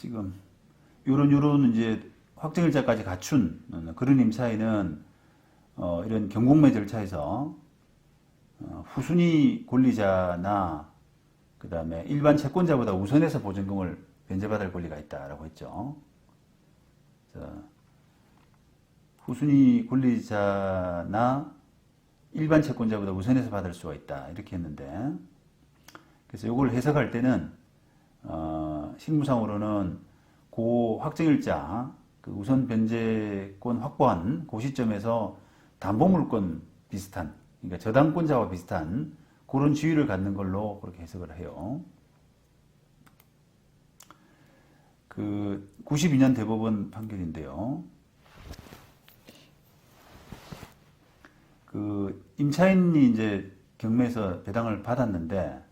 지금 요런 요런 이제 확정일자까지 갖춘 그런 임차인은 어, 이런 경공매 절차에서 어, 후순위 권리자나 그 다음에 일반 채권자보다 우선해서 보증금을 변제받을 권리가 있다라고 했죠. 자, 후순위 권리자나 일반 채권자보다 우선해서 받을 수가 있다 이렇게 했는데 그래서 이걸 해석할 때는 어, 실무상으로는 고 확정일자 그 우선 변제권 확보한 그 시점에서 담보물권 비슷한 그러니까 저당권자와 비슷한 그런 지위를 갖는 걸로 그렇게 해석을 해요. 그 92년 대법원 판결인데요. 그 임차인이 이제 경매에서 배당을 받았는데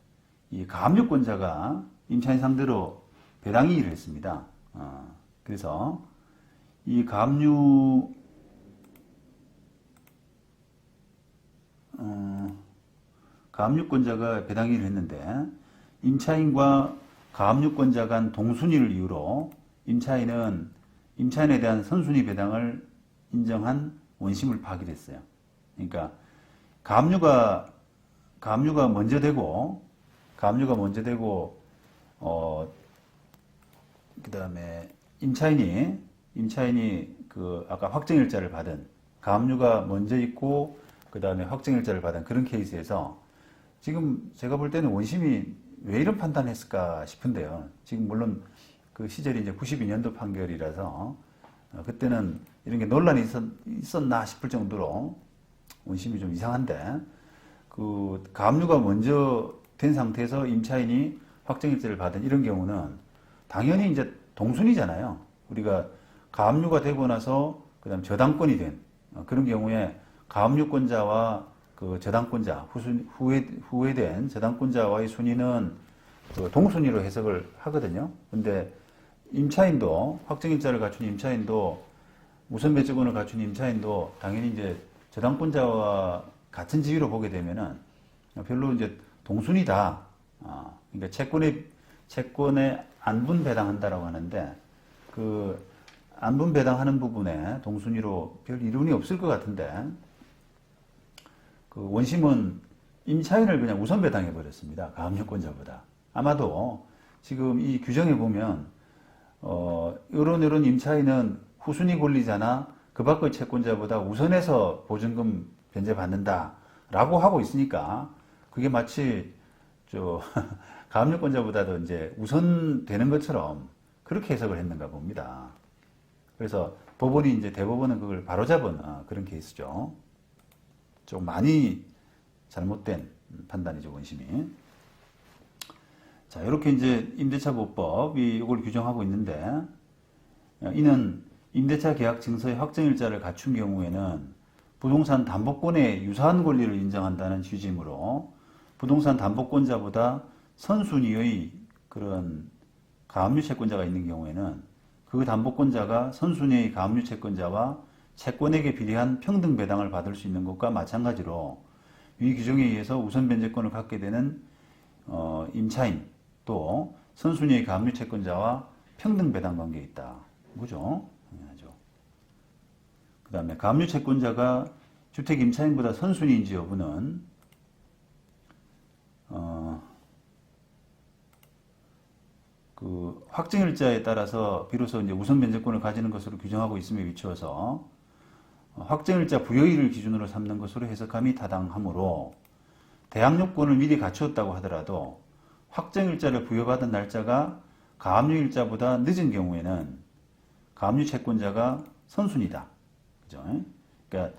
이 가압류권자가 임차인 상대로 배당 이의를 했습니다. 어, 그래서 이 가압류 어, 가압류권자가 배당 이의를 했는데 임차인과 가압류권자 간 동순위를 이유로 임차인은 임차인에 대한 선순위 배당을 인정한 원심을 파기했어요. 그러니까 가압류가 가압류가 먼저 되고 가압류가 먼저 되고 어 그다음에 임차인이 임차인이 그 아까 확정일자를 받은 가압류가 먼저 있고 그다음에 확정일자를 받은 그런 케이스에서 지금 제가 볼 때는 원심이 왜 이런 판단했을까 싶은데요. 지금 물론 그 시절이 이제 92년도 판결이라서 어, 그때는 이런 게 논란이 있었, 있었 나 싶을 정도로 원심이 좀 이상한데 그 가압류가 먼저 된 상태에서 임차인이 확정일자를 받은 이런 경우는 당연히 이제 동순이잖아요. 우리가 가압류가 되고 나서 그다음 저당권이 된 어, 그런 경우에 가압류권자와 그 저당권자 후순, 후회 후회된 저당권자와의 순위는 그 동순위로 해석을 하거든요. 근데 임차인도 확정일자를 갖춘 임차인도 우선 배제권을 갖춘 임차인도 당연히 이제 저당권자와 같은 지위로 보게 되면은 별로 이제 동순이다. 아, 그러니까 채권에 채권에 안분 배당한다라고 하는데 그 안분 배당하는 부분에 동순위로 별 이론이 없을 것 같은데 그 원심은 임차인을 그냥 우선 배당해 버렸습니다. 가압류권자보다. 아마도 지금 이 규정에 보면 어 이런 이런 임차인은 후순위 권리자나 그 밖의 채권자보다 우선해서 보증금 변제 받는다라고 하고 있으니까 그게 마치 저 가압류권자보다도 이제 우선되는 것처럼 그렇게 해석을 했는가 봅니다. 그래서 법원이 이제 대법원은 그걸 바로잡은 어, 그런 케이스죠. 좀 많이 잘못된 판단이죠, 원심이. 자, 이렇게 이제 임대차보법이 이걸 규정하고 있는데, 이는 임대차 계약 증서의 확정일자를 갖춘 경우에는 부동산 담보권의 유사한 권리를 인정한다는 취지이므로 부동산 담보권자보다 선순위의 그런 가압류 채권자가 있는 경우에는 그 담보권자가 선순위의 가압류 채권자와 채권에게 비례한 평등 배당을 받을 수 있는 것과 마찬가지로 이 규정에 의해서 우선 변제권을 갖게 되는 어, 임차인 또 선순위의 가압류 채권자와 평등 배당 관계에 있다. 그죠? 당연하죠. 그 다음에 가압류 채권자가 주택 임차인보다 선순위인지 여부는 어, 그 확정일자에 따라서 비로소 이제 우선 변제권을 가지는 것으로 규정하고 있음에 비추어서 확정일자 부여일을 기준으로 삼는 것으로 해석함이 타당하므로 대항 요건을 미리 갖추었다고 하더라도 확정일자를 부여받은 날짜가 가압류일자보다 늦은 경우에는 가압류 채권자가 선순위다. 그죠? 그러니까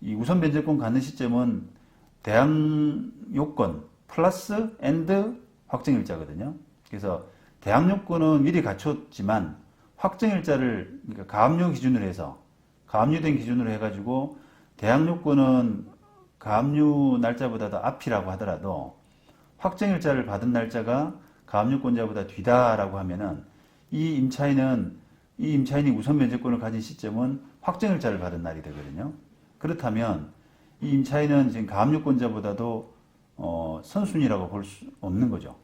이 우선 변제권 갖는 시점은 대항 요건 플러스 엔드 확정일자거든요. 그래서 대항 요건은 미리 갖췄지만 확정일자를 그러니까 가압류 기준으로 해서 가압류된 기준으로 해가지고 대항 요건은 가압류 날짜보다 도 앞이라고 하더라도 확정일자를 받은 날짜가 가압류권자보다 뒤다라고 하면은 이 임차인은 이 임차인이 우선 면제권을 가진 시점은 확정일자를 받은 날이 되거든요. 그렇다면 이 임차인은 지금 가압류권자보다도 어, 선순위라고 볼 수 없는 거죠.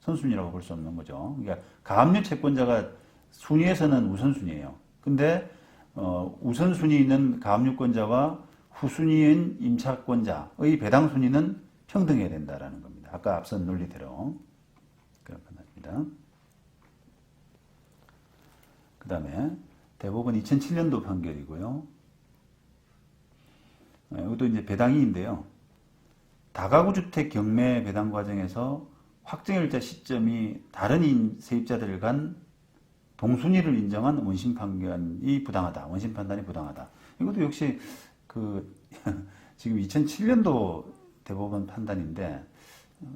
선순위라고 볼 수 없는 거죠. 그러니까 가압류 채권자가 순위에서는 우선순위예요. 근데 어, 우선순위는 가압류권자와 후순위인 임차권자의 배당 순위는 평등해야 된다라는 겁니다. 아까 앞선 논리대로 그런 판단입니다. 그 다음에 대법원 2007년도 판결이고요. 네, 이것도 이제 배당이인데요. 다가구 주택 경매 배당 과정에서 확정일자 시점이 다른 인- 세입자들 간 동순위를 인정한 원심 판결이 부당하다. 원심 판단이 부당하다. 이것도 역시 그 지금 2007년도 대법원 판단인데 어,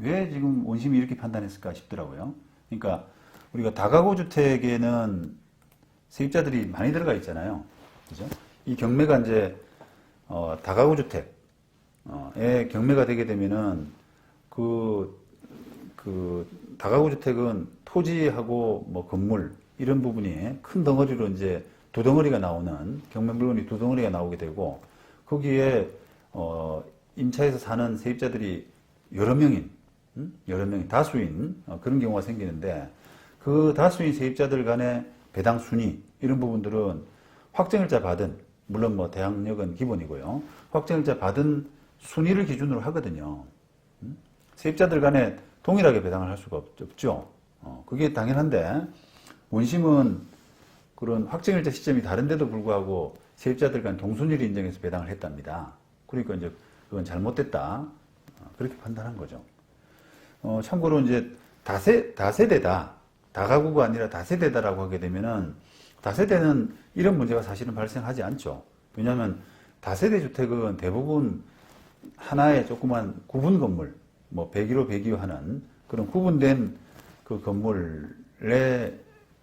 왜 지금 원심이 이렇게 판단했을까 싶더라고요. 그러니까 우리가 다가구 주택에는 세입자들이 많이 들어가 있잖아요. 그죠? 이 경매가 이제 어, 다가구 주택 에 경매가 되게 되면은 그, 그 다가구 주택은 토지하고 뭐 건물 이런 부분이 큰 덩어리로 이제 두 덩어리가 나오는 경매 물건이 두 덩어리가 나오게 되고 거기에 어, 임차에서 사는 세입자들이 여러 명인 음? 여러 명인 다수인 어, 그런 경우가 생기는데 그 다수인 세입자들 간의 배당 순위 이런 부분들은 확정일자 받은 물론 뭐 대항력은 기본이고요. 확정일자 받은 순위를 기준으로 하거든요. 음? 세입자들 간에 동일하게 배당을 할 수가 없- 없죠. 어, 그게 당연한데 원심은 그런 확정일자 시점이 다른데도 불구하고 세입자들 간 동순위를 인정해서 배당을 했답니다. 그러니까 이제 그건 잘못됐다. 어, 그렇게 판단한 거죠. 어, 참고로 이제 다세, 다세대다. 다가구가 아니라 다세대다라고 하게 되면은 다세대는 이런 문제가 사실은 발생하지 않죠. 왜냐하면 다세대 주택은 대부분 하나의 조그만 구분 건물, 뭐 101호, 102호 하는 그런 구분된 그 건물에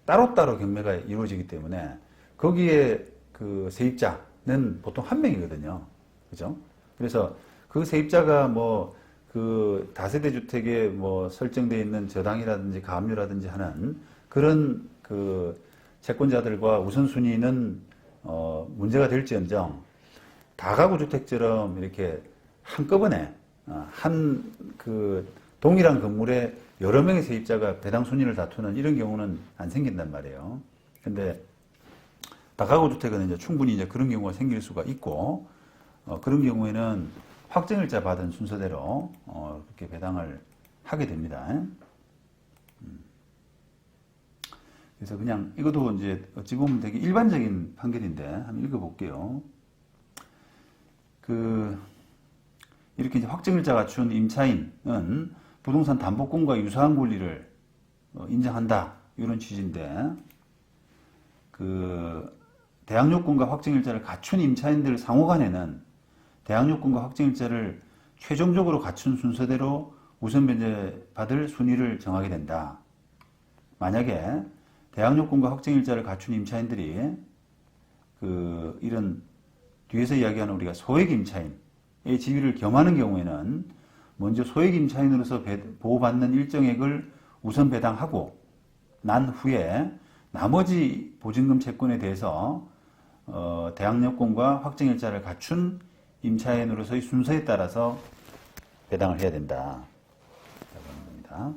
따로따로 경매가 이루어지기 때문에 거기에 그 세입자는 보통 한 명이거든요. 그죠? 그래서 그 세입자가 뭐 그 다세대 주택에 뭐 설정되어 있는 저당이라든지 가압류라든지 하는 그런 그 채권자들과 우선순위는 어 문제가 될지언정 다가구 주택처럼 이렇게 한꺼번에 어, 한그 동일한 건물에 여러 명의 세입자가 배당 순위를 다투는 이런 경우는 안 생긴단 말이에요. 근데 다가구 주택은 이제 충분히 이제 그런 경우가 생길 수가 있고 어, 그런 경우에는 확정일자 받은 순서대로 어, 그렇게 배당을 하게 됩니다. 음. 그래서 그냥 이것도 이제 어찌 보면 되게 일반적인 판결인데 한번 읽어볼게요. 그 이렇게 이제 확정일자 갖춘 임차인은 부동산 담보권과 유사한 권리를 어, 인정한다 이런 취지인데 그 대항요건과 확정일자를 갖춘 임차인들 상호간에는 대항요건과 확정일자를 최종적으로 갖춘 순서대로 우선 변제받을 순위를 정하게 된다. 만약에 대항요건과 확정일자를 갖춘 임차인들이 그 이런 뒤에서 이야기하는 우리가 소액 임차인의 지위를 겸하는 경우에는 먼저 소액 임차인으로서 배- 보호받는 일정액을 우선 배당하고 난 후에 나머지 보증금 채권에 대해서 어, 대항력권과 확정일자를 갖춘 임차인으로서의 순서에 따라서 배당을 해야 된다. 라고 겁니다.